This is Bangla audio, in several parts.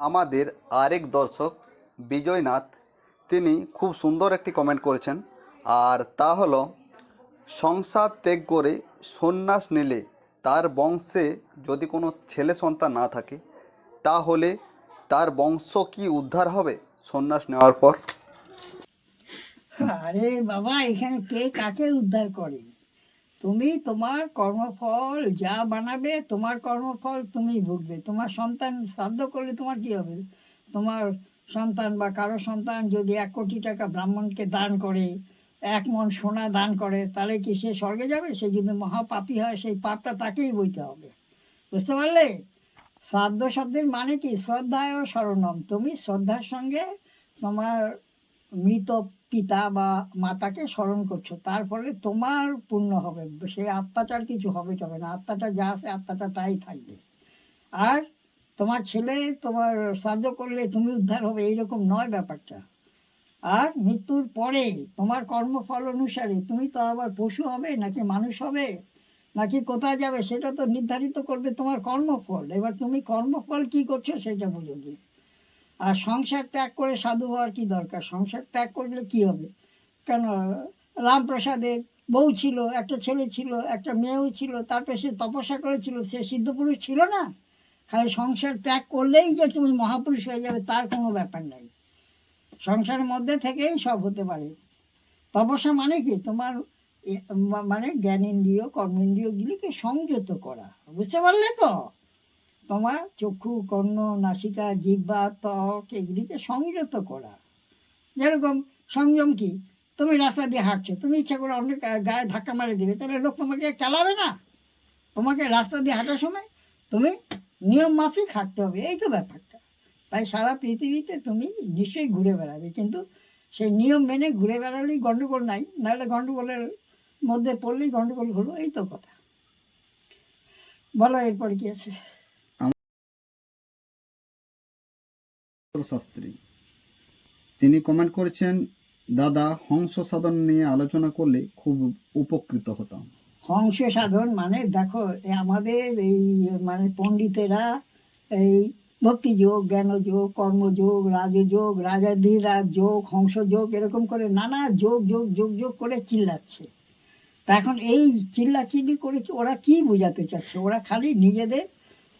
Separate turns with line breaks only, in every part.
আমাদের আরেক দর্শক, বিজয়নাথ, তিনি খুব সুন্দর একটি কমেন্ট করেছেন। আর তা হলো, সংসার ত্যাগ করে সন্ন্যাস নিলে তার বংশে যদি কোনো ছেলে সন্তান না থাকে, তাহলে তার বংশ কি উদ্ধার হবে সন্ন্যাস নেওয়ার পর?
আরে বাবা, এখানে কে কাকে উদ্ধার করে? তুমি তোমার কর্মফল যা বানাবে, তোমার কর্মফল তুমি ভুগবে। তোমার সন্তান শ্রাদ্ধ করলে তোমার কি হবে? তোমার সন্তান বা কারও সন্তান যদি এক কোটি টাকা ব্রাহ্মণকে দান করে, এক মন সোনা দান করে, তাহলে কি সে স্বর্গে যাবে? সে যদি মহাপাপী হয়, সেই পাপটা তাকেই বইতে হবে। বুঝতে পারলে? শ্রাদ্ধ শব্দের মানে কি? শ্রদ্ধায় ও শরণম। তুমি শ্রদ্ধার সঙ্গে তোমার মৃত পিতা বা মাতাকে স্মরণ করছ তারপরে তোমার পূর্ণ হবে, সে আত্মাটার কিছু হবে তবে না, আত্মাটা যা আছে আত্মাটা তাই থাকবে। আর তোমার ছেলে তোমার শ্রাদ্ধ করলে তুমি উদ্ধার হবে, এইরকম নয় ব্যাপারটা। আর মৃত্যুর পরে তোমার কর্মফল অনুসারে তুমি তো আবার পশু হবে, নাকি মানুষ হবে, নাকি কোথায় যাবে, সেটা তো নির্ধারিত করবে তোমার কর্মফল। এবার তুমি কর্মফল কি করছ সেটা বুঝো গিয়ে। আর সংসার ত্যাগ করে সাধু হওয়ার কি দরকার? সংসার ত্যাগ করলে কি হবে? কেন? রামপ্রসাদের বউ ছিল, একটা ছেলে ছিল, একটা মেয়েও ছিল, তারপরে সে তপস্যা করেছিল, সে সিদ্ধপুরুষ ছিল না? খালি সংসার ত্যাগ করলেই যে তুমি মহাপুরুষ হয়ে যাবে, তার কোনো ব্যাপার নাই। সংসারের মধ্যে থেকেই সব হতে পারে। তপস্যা মানে কি? তোমার মানে জ্ঞানেন্দ্রিয় কর্মেন্দ্রিয়গুলিকে সংযত করা। বুঝতে পারলে তো? তোমার চক্ষু, কর্ণ, নাসিকা, জিহ্বা, ত্বক এগুলিকে সংযত করা। যেরকম সংযম কি? তুমি রাস্তা দিয়ে হাঁটছো, তুমি ইচ্ছা করে অনেক গায়ে ধাক্কা মারে দিবে, তাহলে লোক তোমাকে চালাবে না। তোমাকে রাস্তা দিয়ে হাঁটার সময় তুমি নিয়ম মাফিক হাঁটতে হবে, এই তো ব্যাপারটা। তাই সারা পৃথিবীতে তুমি নিশ্চয়ই ঘুরে বেড়াবে, কিন্তু সেই নিয়ম মেনে ঘুরে বেড়ালেই গণ্ডগোল নাই, নাহলে গণ্ডগোলের মধ্যে পড়লেই গণ্ডগোল হলো, এই তো কথা। বলো এরপর কি আছে?
শাস্ত্রী তিনি কমেন্ট করেছেন, দাদা, হংস সাধন নিয়ে আলোচনা করলে খুব উপকৃত হতাম।
হংস সাধন মানে দেখো আমাদের এই মানে পণ্ডিতেরা এই ভক্তি যোগ জ্ঞান যোগ কর্মযোগ, রাজযোগ রাজাদির যোগ হংস যোগ এরকম করে নানা যোগ যোগ যোগ যোগ করে চিল্লাচ্ছে। তা এখন এই চিল্লাচিল্লি করে ওরা কি বোঝাতে চাচ্ছে? ওরা খালি নিজেদের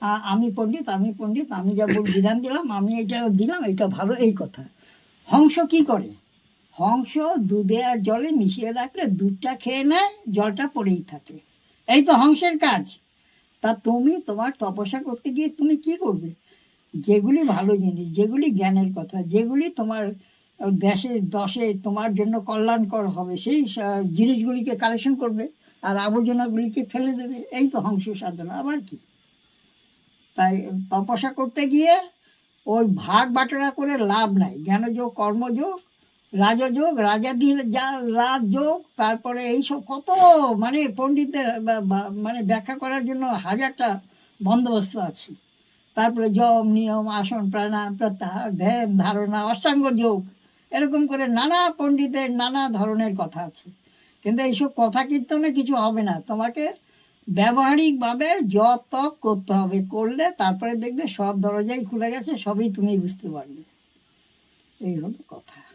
আমি পণ্ডিত আমি পণ্ডিত, আমি যা বিধান দিলাম, আমি এটা দিলাম এটা ভালো, এই কথা। হংস কি করে? হংস দুধে আর জলে মিশিয়ে রাখলে দুধটা খেয়ে নেয়, জলটা পড়েই থাকে। এই তো হংসের কাজ। তা তুমি তোমার তপস্যা করতে গিয়ে তুমি কি করবে? যেগুলি ভালো জিনিস, যেগুলি জ্ঞানের কথা, যেগুলি তোমার দেশের দশে তোমার জন্য কল্যাণকর হবে, সেই জিনিসগুলিকে কালেকশন করবে আর আবর্জনাগুলিকে ফেলে দেবে। এই তো হংস সাধনা, আবার কি? তাই তপস্যা করতে গিয়ে ওই ভাগ বাটোয়ারা করে লাভ নাই। জ্ঞানযোগ, কর্মযোগ, রাজযোগ, রাজাদির যা রাজযোগ, তারপরে এইসব কত মানে পণ্ডিতদের মানে ব্যাখ্যা করার জন্য হাজারটা বন্দোবস্ত আছে। তারপরে যম নিয়ম, আসন, প্রাণায়াম প্রত্যাহার ধ্যান, ধারণা, অষ্টাঙ্গ যোগ, এরকম করে নানা পণ্ডিতের নানা ধরনের কথা আছে। কিন্তু এইসব কথা কীর্তনে কিছু হবে না। তোমাকে ব্যবহারিকভাবে জপ তপ করতে হবে, করলে তারপরে দেখবে সব দরজাই খুলে গেছে, সবই তুমি বুঝতে পারবে। এই হলো কথা।